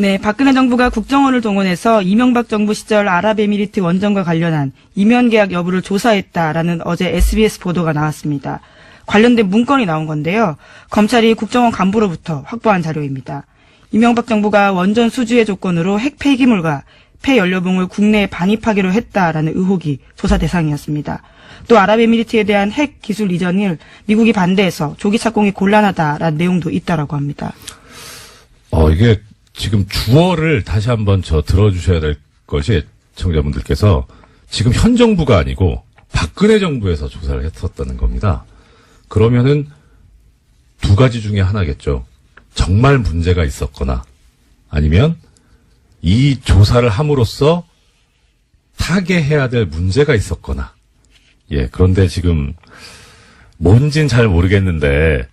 네, 박근혜 정부가 국정원을 동원해서 이명박 정부 시절 아랍에미리트 원전과 관련한 이면 계약 여부를 조사했다라는 어제 SBS 보도가 나왔습니다. 관련된 문건이 나온 건데요. 검찰이 국정원 간부로부터 확보한 자료입니다. 이명박 정부가 원전 수주의 조건으로 핵 폐기물과 폐연료봉을 국내에 반입하기로 했다라는 의혹이 조사 대상이었습니다. 또 아랍에미리트에 대한 핵 기술 이전을 미국이 반대해서 조기 착공이 곤란하다라는 내용도 있다라고 합니다. 어, 이게 지금 주어를 다시 한번 저 들어주셔야 될 것이 청자분들께서 지금 현 정부가 아니고 박근혜 정부에서 조사를 했었다는 겁니다. 그러면은 두 가지 중에 하나겠죠. 정말 문제가 있었거나 아니면 이 조사를 함으로써 타개해야 될 문제가 있었거나 예, 그런데 지금 뭔진 잘 모르겠는데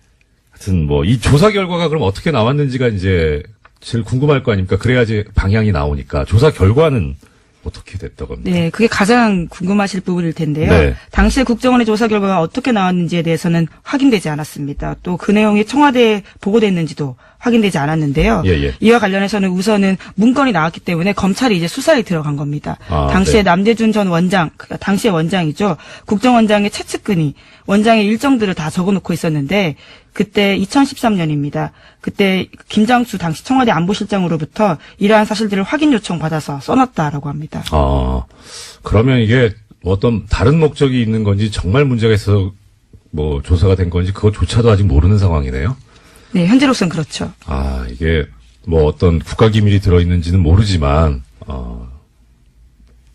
하여튼 뭐 이 조사 결과가 그럼 어떻게 나왔는지가 이제 제일 궁금할 거 아닙니까? 그래야지 방향이 나오니까 조사 결과는 어떻게 됐다고 합니까? 네, 그게 가장 궁금하실 부분일 텐데요. 네. 당시에 국정원의 조사 결과가 어떻게 나왔는지에 대해서는 확인되지 않았습니다. 또 그 내용이 청와대에 보고됐는지도 확인되지 않았는데요. 예, 예. 이와 관련해서는 우선은 문건이 나왔기 때문에 검찰이 이제 수사에 들어간 겁니다. 아, 당시에 네. 남재준 전 원장, 그러니까 당시의 원장이죠. 국정원장의 최측근이 원장의 일정들을 다 적어놓고 있었는데 그때 2013년입니다. 그때 김장수 당시 청와대 안보실장으로부터 이러한 사실들을 확인 요청 받아서 써놨다라고 합니다. 아, 그러면 이게 어떤 다른 목적이 있는 건지 정말 문제가 있어서 뭐 조사가 된 건지 그것조차도 아직 모르는 상황이네요. 네, 현재로서는 그렇죠. 아, 이게 뭐 어떤 국가 기밀이 들어 있는지는 모르지만, 어,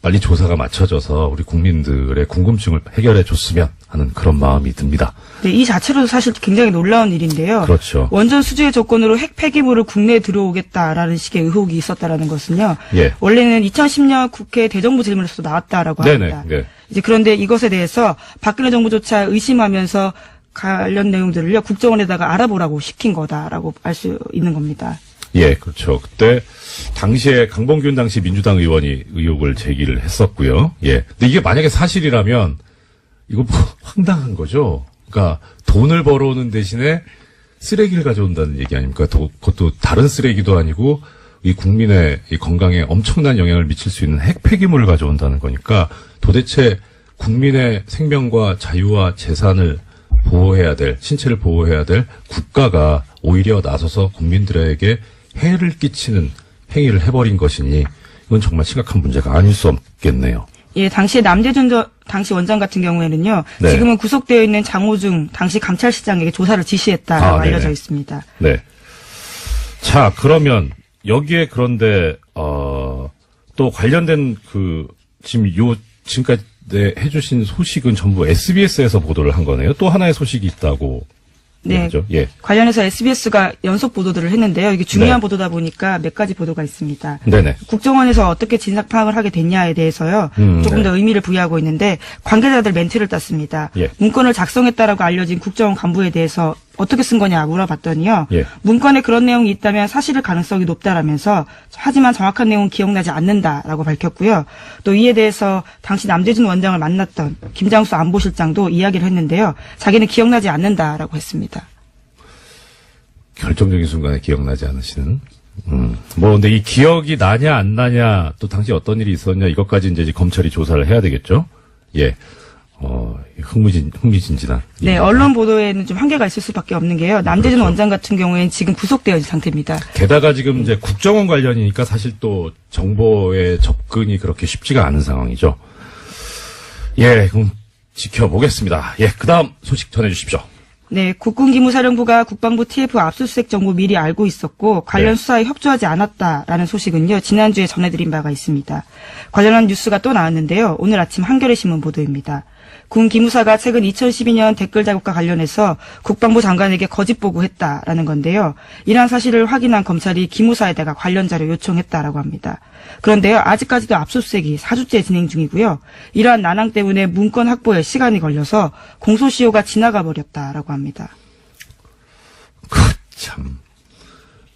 빨리 조사가 맞춰져서 우리 국민들의 궁금증을 해결해 줬으면 하는 그런 마음이 듭니다. 네, 이 자체로도 사실 굉장히 놀라운 일인데요. 그렇죠. 원전 수주의 조건으로 핵 폐기물을 국내에 들어오겠다라는 식의 의혹이 있었다라는 것은요. 예. 원래는 2010년 국회 대정부 질문에서도 나왔다라고 네네, 합니다. 네. 이제 그런데 이것에 대해서 박근혜 정부조차 의심하면서 관련 내용들을요 국정원에다가 알아보라고 시킨 거다라고 알 수 있는 겁니다. 예, 그렇죠. 그때 당시에 강봉균 당시 민주당 의원이 의혹을 제기를 했었고요. 예. 근데 이게 만약에 사실이라면 이거 뭐 황당한 거죠. 그러니까 돈을 벌어오는 대신에 쓰레기를 가져온다는 얘기 아닙니까? 또 그것도 다른 쓰레기도 아니고 이 국민의 이 건강에 엄청난 영향을 미칠 수 있는 핵 폐기물을 가져온다는 거니까 도대체 국민의 생명과 자유와 재산을 보호해야 될, 신체를 보호해야 될 국가가 오히려 나서서 국민들에게 해를 끼치는 행위를 해버린 것이니 이건 정말 심각한 문제가 아닐 수 없겠네요. 예, 당시에 남재준 저- 당시 원장 같은 경우에는요. 네. 지금은 구속되어 있는 장호중 당시 감찰실장에게 조사를 지시했다라고 아. 알려져 있습니다. 네. 자, 그러면 여기에 그런데 어, 또 관련된 그 지금 요 지금까지 네, 해주신 소식은 전부 SBS에서 보도를 한 거네요. 또 하나의 소식이 있다고. 네. 얘기죠? 예. 관련해서 SBS가 연속 보도들을 했는데요. 이게 중요한 네. 보도다 보니까 몇 가지 보도가 있습니다. 네네. 국정원에서 어떻게 진상 파악을 하게 됐냐에 대해서요. 음, 조금 네. 더 의미를 부여하고 있는데 관계자들 멘트를 땄습니다. 예. 문건을 작성했다라고 알려진 국정원 간부에 대해서 어떻게 쓴 거냐 물어봤더니요. 예. 문건에 그런 내용이 있다면 사실일 가능성이 높다라면서 하지만 정확한 내용은 기억나지 않는다라고 밝혔고요. 또 이에 대해서 당시 남재준 원장을 만났던 김장수 안보실장도 이야기를 했는데요. 자기는 기억나지 않는다라고 했습니다. 결정적인 순간에 기억나지 않으시는. 음. 뭐, 근데 이 기억이 나냐, 안 나냐, 또 당시 어떤 일이 있었냐, 이것까지 이제 검찰이 조사를 해야 되겠죠? 예. 어, 흥미진, 흥미진진한. 네, 일입니다. 언론 보도에는 좀 한계가 있을 수밖에 없는 게요. 남재준 그렇죠. 원장 같은 경우에는 지금 구속되어 있는 상태입니다. 게다가 지금 이제 국정원 관련이니까 사실 또 정보의 접근이 그렇게 쉽지가 않은 상황이죠. 예, 그럼 지켜보겠습니다. 예, 그 다음 소식 전해주십시오. 네, 국군기무사령부가 국방부 TF 압수수색 정보 미리 알고 있었고 관련 네. 수사에 협조하지 않았다라는 소식은요. 지난주에 전해드린 바가 있습니다. 관련한 뉴스가 또 나왔는데요. 오늘 아침 한겨레 신문 보도입니다. 군 기무사가 최근 2012년 댓글 자국과 관련해서 국방부 장관에게 거짓 보고했다라는 건데요. 이러한 사실을 확인한 검찰이 기무사에다가 관련 자료 요청했다라고 합니다. 그런데요, 아직까지도 압수수색이 4주째 진행 중이고요. 이러한 난항 때문에 문건 확보에 시간이 걸려서 공소시효가 지나가 버렸다라고 합니다. 그, 참.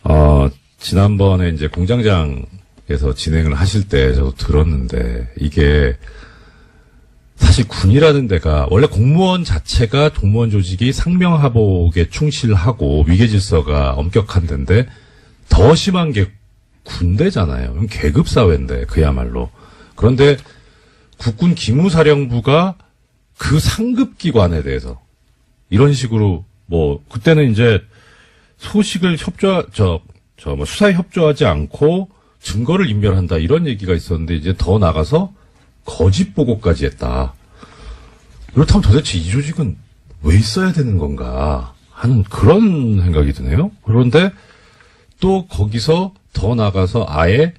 어, 지난번에 이제 공장장에서 진행을 하실 때 저도 들었는데, 이게, 사실 군이라는 데가, 원래 공무원 자체가 공무원 조직이 상명하복에 충실하고 위계질서가 엄격한 데인데, 더 심한 게 군대잖아요. 계급 사회인데 그야말로. 그런데 국군 기무사령부가 그 상급 기관에 대해서 이런 식으로 뭐 그때는 이제 소식을 협조 저저 뭐 수사에 협조하지 않고 증거를 인멸한다 이런 얘기가 있었는데 이제 더 나가서 거짓 보고까지 했다. 그렇다면 도대체 이 조직은 왜 있어야 되는 건가 하는 그런 생각이 드네요. 그런데 또 거기서 더 나가서 아예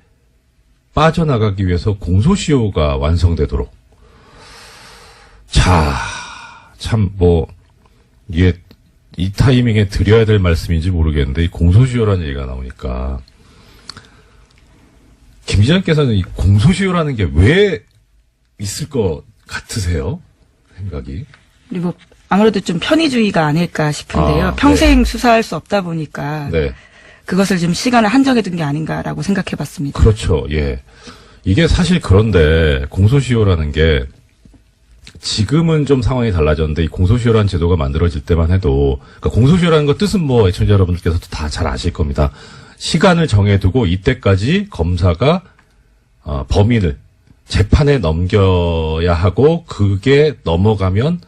빠져나가기 위해서 공소시효가 완성되도록. 자, 참, 뭐, 이게, 이 타이밍에 드려야 될 말씀인지 모르겠는데, 이 공소시효라는 얘기가 나오니까, 김 기자님께서는 이 공소시효라는 게 왜 있을 것 같으세요? 생각이. 그리고 아무래도 좀 편의주의가 아닐까 싶은데요. 아, 평생 수사할 수 없다 보니까 네. 그것을 좀 시간을 한정해 둔 게 아닌가라고 생각해 봤습니다. 그렇죠. 예. 이게 사실 그런데 공소시효라는 게 지금은 좀 상황이 달라졌는데 이 공소시효라는 제도가 만들어질 때만 해도 그러니까 공소시효라는 거 뜻은 뭐 애청자 여러분들께서도 다 잘 아실 겁니다. 시간을 정해두고 이때까지 검사가 어, 범인을 재판에 넘겨야 하고 그게 넘어가면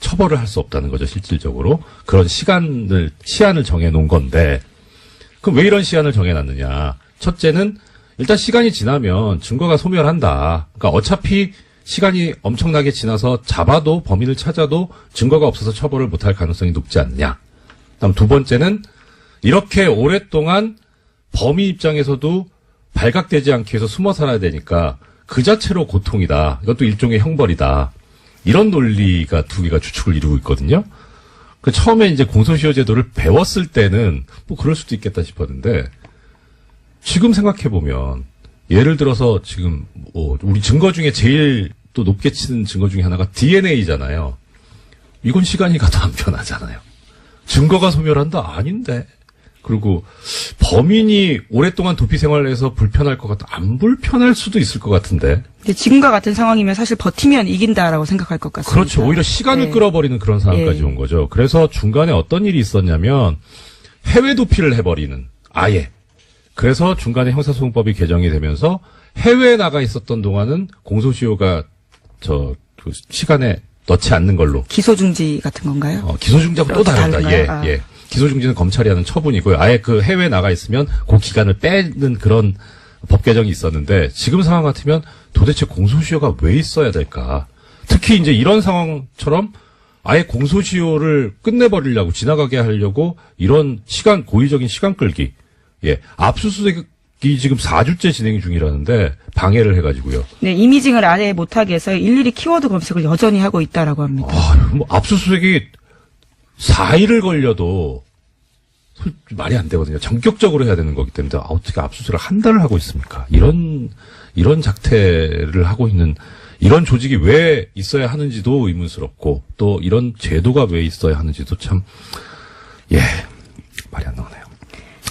처벌을 할 수 없다는 거죠 실질적으로 그런 시간을 시한을 정해 놓은 건데 그럼 왜 이런 시한을 정해 놨느냐? 첫째는 일단 시간이 지나면 증거가 소멸한다. 그러니까 어차피 시간이 엄청나게 지나서 잡아도 범인을 찾아도 증거가 없어서 처벌을 못할 가능성이 높지 않냐. 다음 두 번째는 이렇게 오랫동안 범인 입장에서도 발각되지 않기 위해서 숨어 살아야 되니까 그 자체로 고통이다. 이것도 일종의 형벌이다. 이런 논리가 두 개가 주축을 이루고 있거든요. 그 처음에 이제 공소시효 제도를 배웠을 때는 뭐 그럴 수도 있겠다 싶었는데 지금 생각해 보면 예를 들어서 지금 뭐 우리 증거 중에 제일 또 높게 치는 증거 중에 하나가 DNA잖아요. 이건 시간이 가도 안 변하잖아요. 증거가 소멸한다 아닌데. 그리고 범인이 오랫동안 도피 생활을 해서 불편할 것 같다. 안 불편할 수도 있을 것 같은데. 근데 지금과 같은 상황이면 사실 버티면 이긴다라고 생각할 것 같습니다. 그렇죠. 오히려 시간을 네. 끌어버리는 그런 상황까지 예. 온 거죠. 그래서 중간에 어떤 일이 있었냐면 해외 도피를 해버리는 아예. 그래서 중간에 형사소송법이 개정이 되면서 해외에 나가 있었던 동안은 공소시효가 저 그 시간에 넣지 않는 걸로 기소 중지 같은 건가요? 어, 기소 중지하고 또또 다르다. 예, 다른가요? 아. 예. 기소중지는 검찰이 하는 처분이고요. 아예 그 해외에 나가 있으면 그 기간을 빼는 그런 법 개정이 있었는데 지금 상황 같으면 도대체 공소시효가 왜 있어야 될까? 특히 이제 이런 상황처럼 아예 공소시효를 끝내버리려고 지나가게 하려고 이런 시간 고의적인 시간 끌기. 예. 압수수색이 지금 4주째 진행 중이라는데 방해를 해가지고요. 네, 이미징을 아예 못하게 해서 일일이 키워드 검색을 여전히 하고 있다라고 합니다. 아, 뭐 압수수색이 4일을 걸려도 솔- 말이 안 되거든요. 전격적으로 해야 되는 거기 때문에 아, 어떻게 압수수색을 한 달을 하고 있습니까? 이런 이런 작태를 하고 있는 이런 조직이 왜 있어야 하는지도 의문스럽고 또 이런 제도가 왜 있어야 하는지도 참 예, 말이 안 나오네요.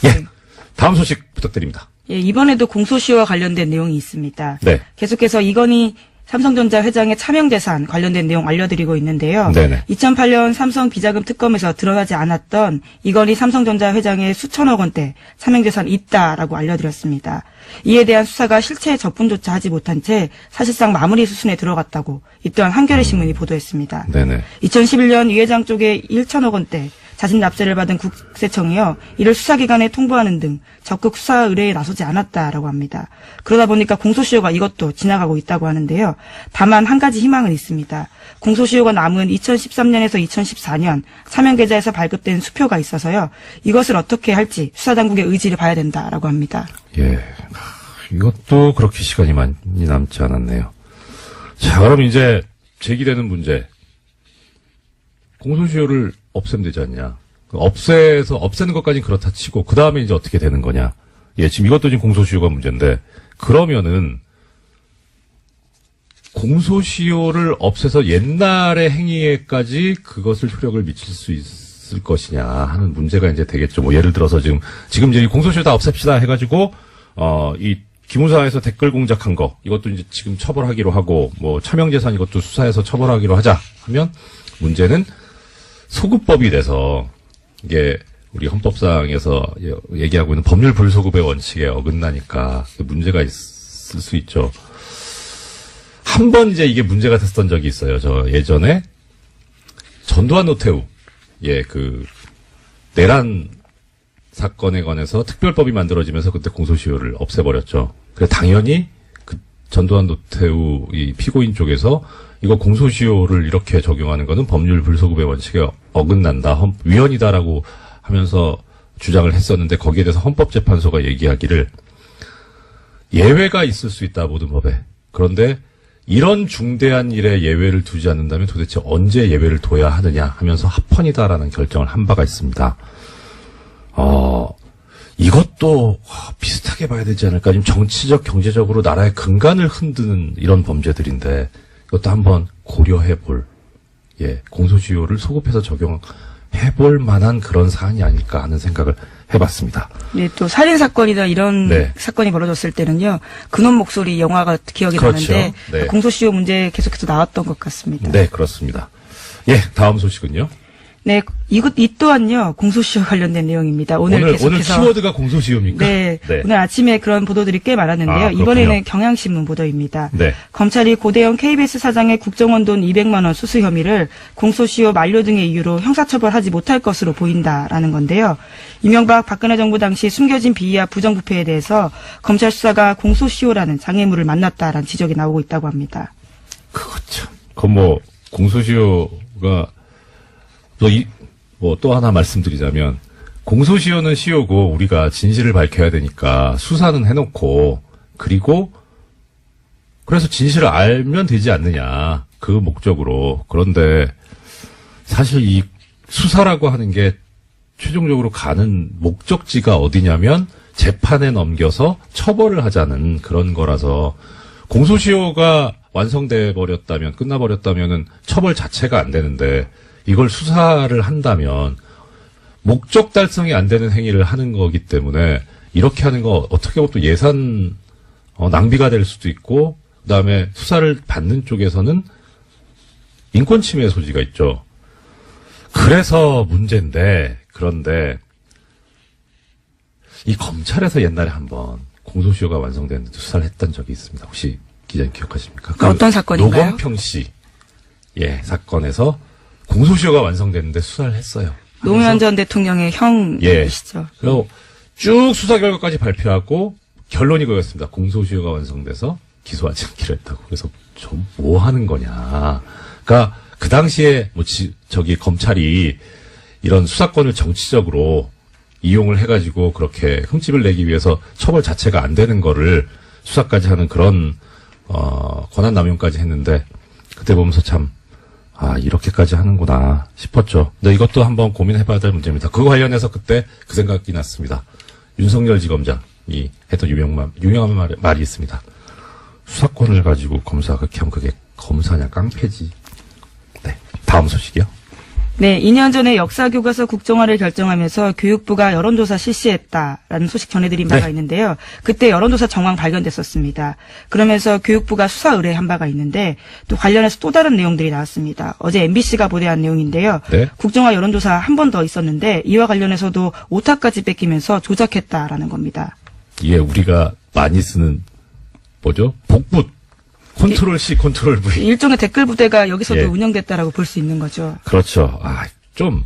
예. 다음 소식 부탁드립니다. 예, 이번에도 공소시효와 관련된 내용이 있습니다. 네. 계속해서 이건희 삼성전자 회장의 차명 재산 관련된 내용 알려드리고 있는데요. 네네. 2008년 삼성 비자금 특검에서 드러나지 않았던 이건희 삼성전자 회장의 수천억 원대 차명 재산이 있다라고 알려드렸습니다. 이에 대한 수사가 실체 접근조차 하지 못한 채 사실상 마무리 수순에 들어갔다고 이 또한 한겨레 신문이 보도했습니다. 네네. 2011년 이 회장 쪽에 1천억 원대 자진 납세를 받은 국세청이요. 이를 수사기관에 통보하는 등 적극 수사 의뢰에 나서지 않았다라고 합니다. 그러다 보니까 공소시효가 이것도 지나가고 있다고 하는데요. 다만 한 가지 희망은 있습니다. 공소시효가 남은 2013년에서 2014년 사면계좌에서 발급된 수표가 있어서요. 이것을 어떻게 할지 수사당국의 의지를 봐야 된다라고 합니다. 예. 이것도 그렇게 시간이 많이 남지 않았네요. 자, 그럼 이제 제기되는 문제. 공소시효를 없애면 되지 않냐. 그 없애서, 없애는 것까지는 그렇다 치고, 그 다음에 이제 어떻게 되는 거냐. 예, 지금 이것도 지금 공소시효가 문제인데, 그러면은, 공소시효를 없애서 옛날의 행위에까지 그것을 효력을 미칠 수 있을 것이냐 하는 문제가 이제 되겠죠. 뭐 예를 들어서 지금 지금 이제 이 공소시효 다 없앱시다 해가지고 어이 기무사에서 댓글 공작한 거 이것도 이제 지금 처벌하기로 하고 뭐 차명재산 이것도 수사해서 처벌하기로 하자 하면 문제는 소급법이 돼서 이게 우리 헌법상에서 예- 얘기하고 있는 법률 불소급의 원칙에 어긋나니까 문제가 있을 수 있죠. 한 번 이제 이게 문제가 됐던 적이 있어요. 저 예전에 전두환 노태우 예그 내란 사건에 관해서 특별법이 만들어지면서 그때 공소시효를 없애버렸죠. 그래서 당연히 그 전두환 노태우 이 피고인 쪽에서 이거 공소시효를 이렇게 적용하는 거는 법률 불소급의 원칙에 어긋난다, 헌- 위헌이다라고 하면서 주장을 했었는데 거기에 대해서 헌법재판소가 얘기하기를 예외가 있을 수 있다 모든 법에 그런데 이런 중대한 일에 예외를 두지 않는다면 도대체 언제 예외를 둬야 하느냐 하면서 합헌이다라는 결정을 한 바가 있습니다. 어, 이것도 아, 비슷하게 봐야 되지 않을까. 지금 정치적, 경제적으로 나라의 근간을 흔드는 이런 범죄들인데 이것도 한번 고려해 볼, 예, 공소시효를 소급해서 적용 해 볼 만한 그런 사안이 아닐까 하는 생각을 해봤습니다. 네, 또 살인 사건이나 이런 네. 사건이 벌어졌을 때는요. 근원 목소리 영화가 기억이 그렇죠. 나는데 네. 공소시효 문제 계속해서 나왔던 것 같습니다. 네, 그렇습니다. 예, 다음 소식은요. 네, 이것 이 또한요 공소시효 관련된 내용입니다. 오늘, 오늘, 오늘 계속해서 키워드가 공소시효입니까? 네, 네. 오늘 아침에 그런 보도들이 꽤 많았는데요. 아. 이번에는 경향신문 보도입니다. 네. 검찰이 고대영 KBS 사장의 국정원 돈 200만 원 수수 혐의를 공소시효 만료 등의 이유로 형사처벌하지 못할 것으로 보인다라는 건데요. 이명박 박근혜 정부 당시 숨겨진 비위와 부정부패에 대해서 검찰 수사가 공소시효라는 장애물을 만났다라는 지적이 나오고 있다고 합니다. 그거 참. 그건 뭐, 공소시효가, 또 이, 뭐, 또 하나 말씀드리자면, 공소시효는 시효고, 우리가 진실을 밝혀야 되니까, 수사는 해놓고, 그리고, 그래서 진실을 알면 되지 않느냐. 그 목적으로. 그런데, 사실 이 수사라고 하는 게, 최종적으로 가는 목적지가 어디냐면, 재판에 넘겨서 처벌을 하자는 그런 거라서, 공소시효가 완성돼 버렸다면 끝나 버렸다면은 처벌 자체가 안 되는데 이걸 수사를 한다면 목적 달성이 안 되는 행위를 하는 거기 때문에 이렇게 하는 거 어떻게 보면 또 예산 어, 낭비가 될 수도 있고 그다음에 수사를 받는 쪽에서는 인권 침해 소지가 있죠. 그래서 문제인데 그런데 이 검찰에서 옛날에 한번 공소시효가 완성됐는데 수사를 했던 적이 있습니다. 혹시 기자님 기억하십니까? 그 어떤 사건인가요? 노건평 씨, 예, 사건에서 공소시효가 완성됐는데 수사를 했어요. 노무현 전 대통령의 예. 형이시죠. 그리고 쭉 수사 결과까지 발표하고 결론이 그거였습니다. 공소시효가 완성돼서 기소하지 않기로 했다고. 그래서 좀 뭐 하는 거냐. 그러니까 그 당시에 뭐 지- 저기 검찰이 이런 수사권을 정치적으로 이용을 해가지고 그렇게 흠집을 내기 위해서 처벌 자체가 안 되는 거를 수사까지 하는 그런 어, 권한 남용까지 했는데 그때 보면서 참 아, 이렇게까지 하는구나 싶었죠. 근데 이것도 한번 고민해봐야 될 문제입니다. 그거 관련해서 그때 그 생각이 났습니다. 윤석열 지검장이 했던 유명한, 유명한 말, 말이 있습니다. 수사권을 가지고 검사가 그렇게 하면 그게 검사냐 깡패지. 네. 다음 소식이요. 네, 2년 전에 역사 교과서 국정화를 결정하면서 교육부가 여론조사 실시했다라는 소식 전해드린 바가 네. 있는데요. 그때 여론조사 정황 발견됐었습니다. 그러면서 교육부가 수사 의뢰한 바가 있는데 또 관련해서 또 다른 내용들이 나왔습니다. 어제 MBC가 보도한 내용인데요. 네. 국정화 여론조사 한 번 더 있었는데 이와 관련해서도 오타까지 뺏기면서 조작했다라는 겁니다. 이게 우리가 많이 쓰는 뭐죠? 복붙. 컨트롤 C, 컨트롤 V. 일종의 댓글 부대가 여기서도 예. 운영됐다라고 볼 수 있는 거죠. 그렇죠. 아, 좀,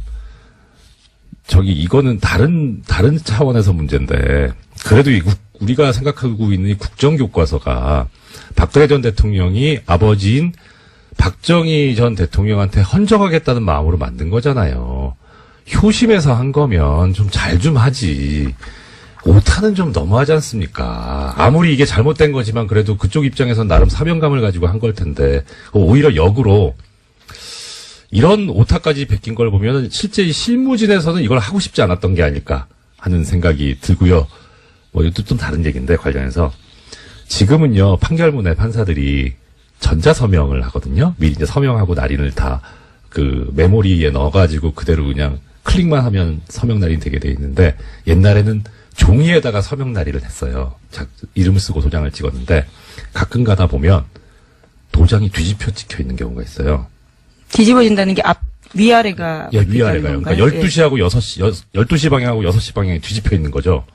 저기, 이거는 다른, 다른 차원에서 문제인데, 그래도 이 국- 우리가 생각하고 있는 이 국정교과서가 박근혜 전 대통령이 아버지인 박정희 전 대통령한테 헌정하겠다는 마음으로 만든 거잖아요. 효심에서 한 거면 좀 잘좀 하지. 오타는 좀 너무하지 않습니까? 아무리 이게 잘못된 거지만 그래도 그쪽 입장에선 나름 사명감을 가지고 한 걸 텐데, 오히려 역으로 이런 오타까지 베낀 걸 보면 실제 이 실무진에서는 이걸 하고 싶지 않았던 게 아닐까 하는 생각이 들고요. 뭐 이것도 좀 다른 얘기인데 관련해서 지금은요 판결문에 판사들이 전자 서명을 하거든요. 미리 이제 서명하고 날인을 다 그 메모리에 넣어가지고 그대로 그냥 클릭만 하면 서명 날인 되게 돼 있는데 옛날에는 종이에다가 서명 날인을 했어요. 자, 이름을 쓰고 도장을 찍었는데 가끔 가다 보면 도장이 뒤집혀 찍혀 있는 경우가 있어요. 뒤집어진다는 게 앞, 위아래가 예, 위아래가요. 그러니까 12시하고 6시, 12시 방향하고 6시 방향이 뒤집혀 있는 거죠.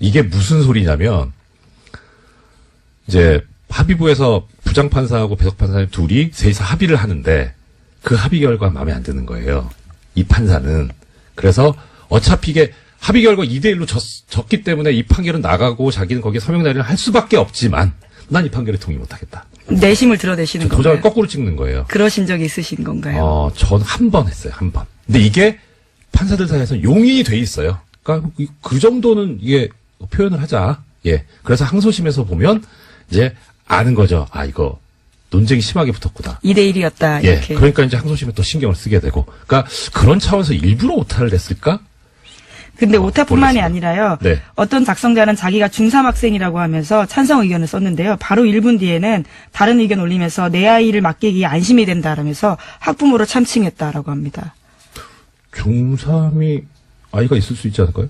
이게 무슨 소리냐면, 이제 합의부에서 부장판사하고 배석판사님 둘이 셋이서 합의를 하는데, 그 합의 결과 마음에 안 드는 거예요. 이 판사는. 그래서 어차피 이게 합의 결과 2대1로 졌, 졌기 때문에 이 판결은 나가고 자기는 거기에 서명 날인을 할 수밖에 없지만, 난 이 판결에 동의 못 하겠다. 내심을 드러내시는 도장을 건가요? 거꾸로 찍는 거예요. 그러신 적이 있으신 건가요? 어, 전 한 번 했어요, 한 번. 근데 이게 판사들 사이에서 용인이 돼 있어요. 그러니까 이- 그 정도는 이게 표현을 하자. 예. 그래서 항소심에서 보면 이제 아는 거죠. 아, 이거 논쟁이 심하게 붙었구나. 2대 1이었다. 예. 이렇게. 그러니까 이제 항소심에 또 신경을 쓰게 되고. 그러니까 그런 차원에서 일부러 오타를 냈을까? 근데 어, 오타뿐만이 모르겠습니다. 아니라요. 네. 어떤 작성자는 자기가 중3 학생이라고 하면서 찬성 의견을 썼는데요. 바로 1분 뒤에는 다른 의견 올리면서 내 아이를 맡기기에 안심이 된다라면서 학부모를 참칭했다라고 합니다. 중3이 아이가 있을 수 있지 않을까요?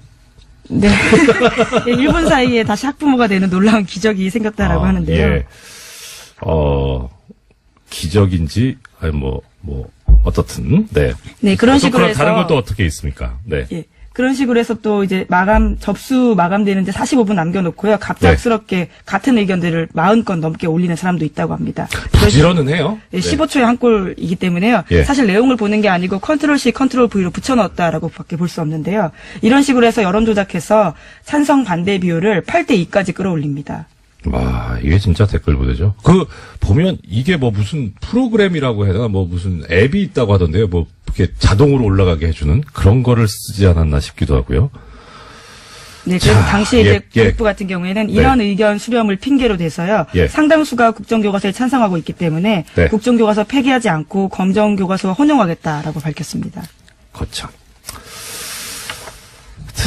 네. 1분 사이에 다시 학부모가 되는 놀라운 기적이 생겼다라고 아, 하는데요. 예. 어, 기적인지, 아니, 뭐, 뭐, 어떻든, 네. 네, 그런 또 식으로 해서 다른 건또 어떻게 있습니까? 네. 예. 그런 식으로 해서 또 이제 마감 접수 마감되는데 45분 남겨놓고요. 갑작스럽게 같은 의견들을 40건 넘게 올리는 사람도 있다고 합니다. 부지런은 해요. 예, 15초에 한 골이기 때문에요. 예. 사실 내용을 보는 게 아니고 컨트롤 C, 컨트롤 V로 붙여넣었다라고 밖에 볼 수 없는데요. 이런 식으로 해서 여론 조작해서 찬성 반대 비율을 8대 2까지 끌어올립니다. 와, 이게 진짜 댓글 보대죠. 그, 보면 이게 뭐 무슨 프로그램이라고 해야 되나, 뭐 무슨 앱이 있다고 하던데요. 뭐, 이렇게 자동으로 올라가게 해주는 그런 거를 쓰지 않았나 싶기도 하고요. 네, 자, 당시에 예, 이제 예. 국부 같은 경우에는 이런 의견 수렴을 핑계로 대서요. 예. 상당수가 국정교과서에 찬성하고 있기 때문에 네. 국정교과서 폐기하지 않고 검정교과서와 혼용하겠다라고 밝혔습니다. 거참.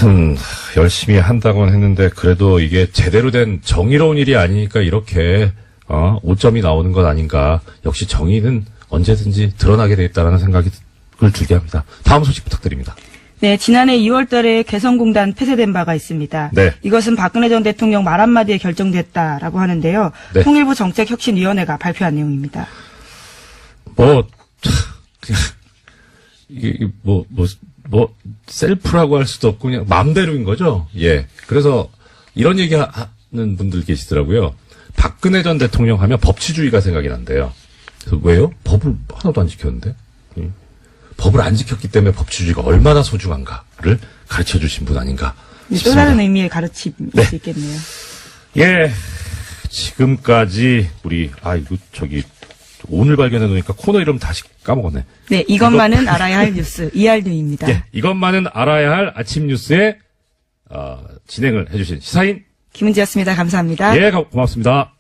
하여튼, 열심히 한다고는 했는데, 그래도 이게 제대로 된 정의로운 일이 아니니까 이렇게, 어, 오점이 나오는 것 아닌가. 역시 정의는 언제든지 드러나게 돼 있다라는 생각을 들게 합니다. 다음 소식 부탁드립니다. 네, 지난해 2월 달에 개성공단 폐쇄된 바가 있습니다. 네. 이것은 박근혜 전 대통령 말 한마디에 결정됐다라고 하는데요. 네. 통일부 정책혁신위원회가 발표한 내용입니다. 뭐, 이게, 뭐, 뭐, 뭐, 셀프라고 할 수도 없고, 그냥 마음대로인 거죠? 예. 그래서, 이런 얘기 하- 하는 분들 계시더라고요. 박근혜 전 대통령 하면 법치주의가 생각이 난대요. 그래서 왜요? 법을 하나도 안 지켰는데? 예. 법을 안 지켰기 때문에 법치주의가 얼마나 소중한가를 가르쳐 주신 분 아닌가. 또 싶습니다. 다른 의미의 가르침일 네. 수 있겠네요. 예. 지금까지 우리, 아, 이거 저기, 오늘 발견해 놓으니까 코너 이름 다시 까먹었네. 네, 이것만은 알아야 할 뉴스 이알뉴입니다. 예, 이것만은 알아야 할 아침 뉴스에 어, 진행을 해주신 시사인 김은지였습니다. 감사합니다. 예, 가- 고맙습니다.